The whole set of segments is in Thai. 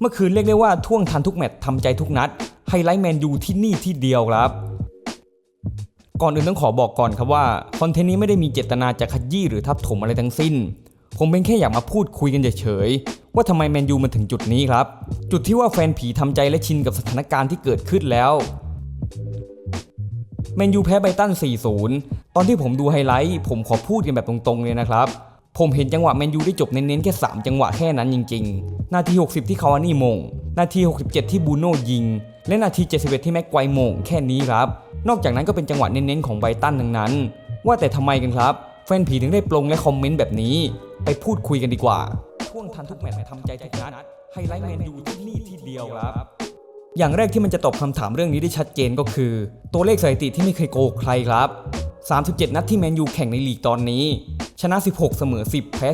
เมื่อคืนเรียกได้ว่าท่วงทันทุกแมตช์ทำใจทุกนัด ไฮไลท์แมนยูที่นี่ที่เดียวครับ ก่อนอื่นต้องขอบอกก่อนครับว่า คอนเทนต์นี้ไม่ได้มีเจตนาจะขยี้หรือทับถมอะไรทั้งสิ้น ผมเป็นแค่อยากมาพูดคุยกันเฉยๆว่าทำไมแมนยูมันถึงจุดนี้ครับ จุดที่ว่าแฟนผีทำใจและชินกับสถานการณ์ที่เกิดขึ้นแล้วแมนยูแพ้ไบรตัน 4-0 ตอนที่ผมดูไฮไลท์ ผมขอพูดกันแบบตรงๆเลยนะครับ ผมเห็นจังหวะแมนยูได้จบเน้นๆแค่ 3 จังหวะแค่นั้นจริงๆ นาที 60 ที่คาวานี่มง นาที 67 ที่บูโน่ยิง และนาที 71 ที่แม็กไกวมง แค่นี้ครับ นอกจากนั้นก็เป็นจังหวะเน้นๆของไบตันทั้งนั้น ว่าแต่ทำไมกันครับ แฟนผีถึงได้ปลงและคอมเมนต์แบบนี้ ไปพูดคุยกันดีกว่า ช่วงทันทุกแมตช์ทำใจทุกนัดไฮไลท์แมนยูที่นี่ที่เดียวครับอย่างแรกที่มันจะตอบคำถามเรื่องนี้ได้ชัดเจนก็คือ ตัวเลขสถิติที่ไม่เคยโกหกใครครับ 37 นัดที่แมนยูแข่งในลีกตอนนี้ ชนะ 16 เสมอ 10 แพ้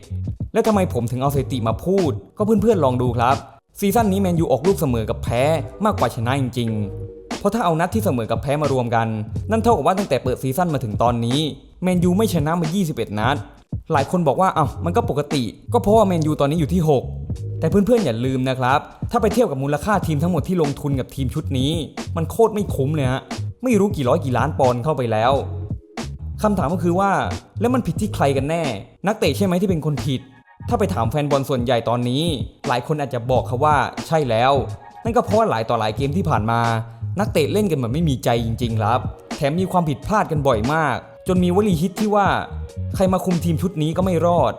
11 แล้วทำไมผมถึงเอาสถิติมาพูด ก็เพื่อนๆลองดูครับ ซีซั่นนี้แมนยูออกลูกเสมอกับแพ้มากกว่าชนะจริงๆ เพราะถ้าเอานัดที่เสมอกับแพ้มารวมกัน นั่นเท่ากับว่าตั้งแต่เปิดซีซั่นมาถึงตอนนี้แมนยูไม่ชนะมา 21 นัด หลายคนบอกว่าเอ้ามันก็ปกติ ก็เพราะว่าแมนยูตอนนี้อยู่ที่ 6 แต่เพื่อนๆอย่าลืมนะครับ ถ้าไปเทียบกับมูลค่าทีมทั้งหมดที่ลงทุนกับทีมชุดนี้ มันโคตรไม่คุ้มเลยฮะไม่รู้กี่ร้อยกี่ล้านปอนด์เข้าไปแล้ว คำถามก็คือว่าแล้วมันผิดที่ใครกันแน่ นักเตะใช่ไหมที่เป็นคนผิด ถ้าไปถามแฟนบอลส่วนใหญ่ตอนนี้ หลายคนอาจจะบอกเขาว่าใช่แล้ว นั่นก็เพราะว่าหลายต่อหลายเกมที่ผ่านมา นักเตะเล่นกันแบบไม่มีใจจริง ๆ ครับ แถมมีความผิดพลาดกันบ่อยมาก จนมีวลีฮิตที่ว่า ใครมาคุมทีมชุดนี้ก็ไม่รอด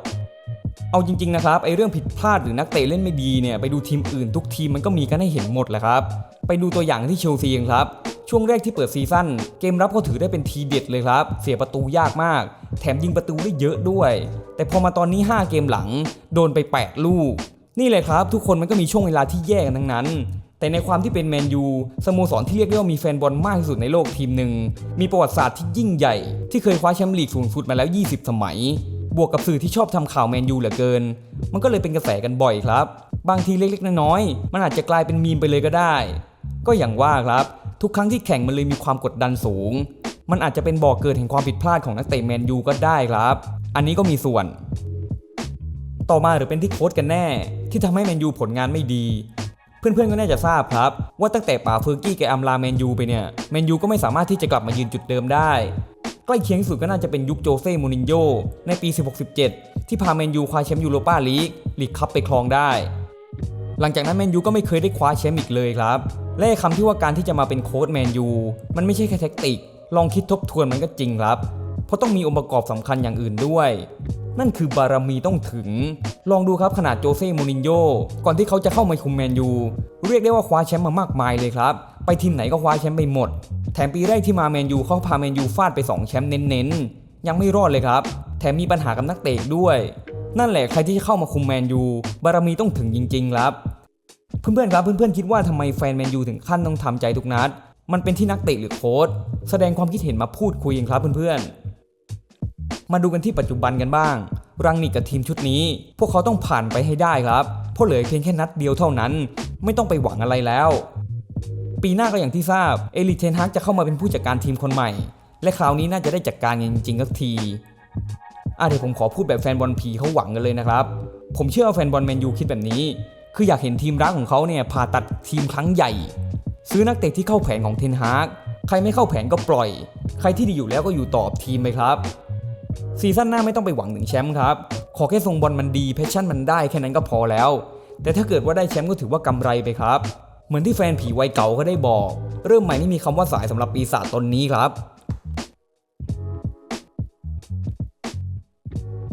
เอาจริง ๆ นะครับไอเรื่องผิดพลาดหรือนักเตะเล่นไม่ดีเนี่ยไปดูทีมอื่นทุกทีมมันก็มีกันให้เห็นหมดแหละครับ ไปดูตัวอย่างที่เชลซีกันครับ ช่วงแรกที่เปิดซีซั่นเกมรับก็ถือได้เป็นทีเด็ดเลยครับ เสียประตูยากมาก แถมยิงประตูได้เยอะด้วย แต่พอมาตอนนี้ 5 เกมหลัง โดนไป 8 ลูก นี่เลยครับ ทุกคนมันก็มีช่วงเวลาที่แย่กันทั้งนั้น แต่ในความที่เป็นแมนยูสโมสรที่เรียกได้ว่ามีแฟนบอลมากที่สุดในโลกทีมหนึ่งมีประวัติศาสตร์ที่ยิ่งใหญ่ ที่เคยคว้าแชมป์ลีกสูงสุดมาแล้ว 20 สมัย บวกกับสื่อที่ชอบทำข่าวแมนยูเหลือเกิน มันก็เลยเป็นกระแสกันบ่อยครับบางทีเล็กๆ น้อยๆ มันอาจจะกลายเป็นมีมไปเลยก็ได้ ก็อย่างว่าครับ ทุกครั้งที่แข่งมันเลยมีความกดดันสูง มันอาจจะเป็นบ่อกเกิดแห่งความผิดพลาดของนักเตะแมนยูก็ได้ครับ อันนี้ก็มีส่วน ต่อมาหรือเป็นที่โค้ชกันแน่ ที่ทำให้แมนยูผลงานไม่ดี เพื่อนๆก็น่าจะทราบครับ ว่าตั้งแต่ป่าเฟอร์กี้แกอำลาแมนยูไปเนี่ยแมนยูก็ไม่สามารถที่จะกลับมายืนจุดเดิมได้ใกล้เคียงสุดก็น่าจะเป็นยุคโจเซ่ มูรินโญ่ในปี 16-17 ที่พาแมนยูคว้าแชมป์ยูโรปาลีกลีกคัพไปครองได้ หลังจากนั้นแมนยูก็ไม่เคยได้คว้าแชมป์อีกเลยครับ และคำที่ว่าการที่จะมาเป็นโค้ชแมนยูมันไม่ใช่แค่แท็กติก ลองคิดทบทวนมันก็จริงครับ เพราะต้องมีองค์ประกอบสำคัญอย่างอื่นด้วย นั่นคือบารมีต้องถึง ลองดูครับขนาดโจเซ่มูรินโญ่ก่อนที่เขาจะเข้ามาคุมแมนยูเรียกได้ว่าคว้าแชมป์มามากมายเลยครับ ไปทีมไหนก็คว้าแชมป์ไปหมด แถมปีแรกที่มาแมนยูเขาพาแมนยูฟาดไป2แชมป์เน้นๆยังไม่รอดเลยครับ แถมมีปัญหากับนักเตะด้วย นั่นแหละใครที่จะเข้ามาคุมแมนยูบารมีต้องถึงจริงๆครับ เพื่อนๆครับเพื่อนๆคิดว่าทำไมแฟนแมนยูถึงขั้นต้องทำใจทุกนัด มันเป็นที่นักเตะหรือโค้ชแสดงความคิดเห็นมาพูดคุยกันครับเพื่อนๆ มาดูกันที่ปัจจุบันกันบ้าง รังนิกกับทีมชุดนี้ พวกเขาต้องผ่านไปให้ได้ครับเพราะเหลือเพียงแค่นัดเดียวเท่านั้น ไม่ต้องไปหวังอะไรแล้ว ปีหน้าก็อย่างที่ทราบเอลิเทนฮักจะเข้ามาเป็นผู้จัดการทีมคนใหม่ และคราวนี้น่าจะได้จัดการจริงๆสักที อะเดี๋ยวผมขอพูดแบบแฟนบอลผีเขาหวังกันเลยนะครับ ผมเชื่อว่าแฟนบอลแมนยูคิดแบบนี้ คืออยากเห็นทีมรักของเขาเนี่ยผ่าตัดทีมครั้งใหญ่ ซื้อนักเตะที่เข้าแผนของเทนฮากใครไม่เข้าแผนก็ปล่อย ใครที่ดีอยู่แล้วก็อยู่ต่อบทีมไปครับซีซั่นหน้าไม่ต้องไปหวังถึงแชมป์ครับ ขอแค่ทรงบอลมันดีแพชชั่นมันได้แค่นั้นก็พอแล้ว แต่ถ้าเกิดว่าได้แชมป์ก็ถือว่ากำไรไปครับ เหมือนที่แฟนผีวัยเก่าก็ได้บอก เริ่มใหม่ไม่มีคำว่าสายสำหรับปีศาจตนนี้ครับ thank you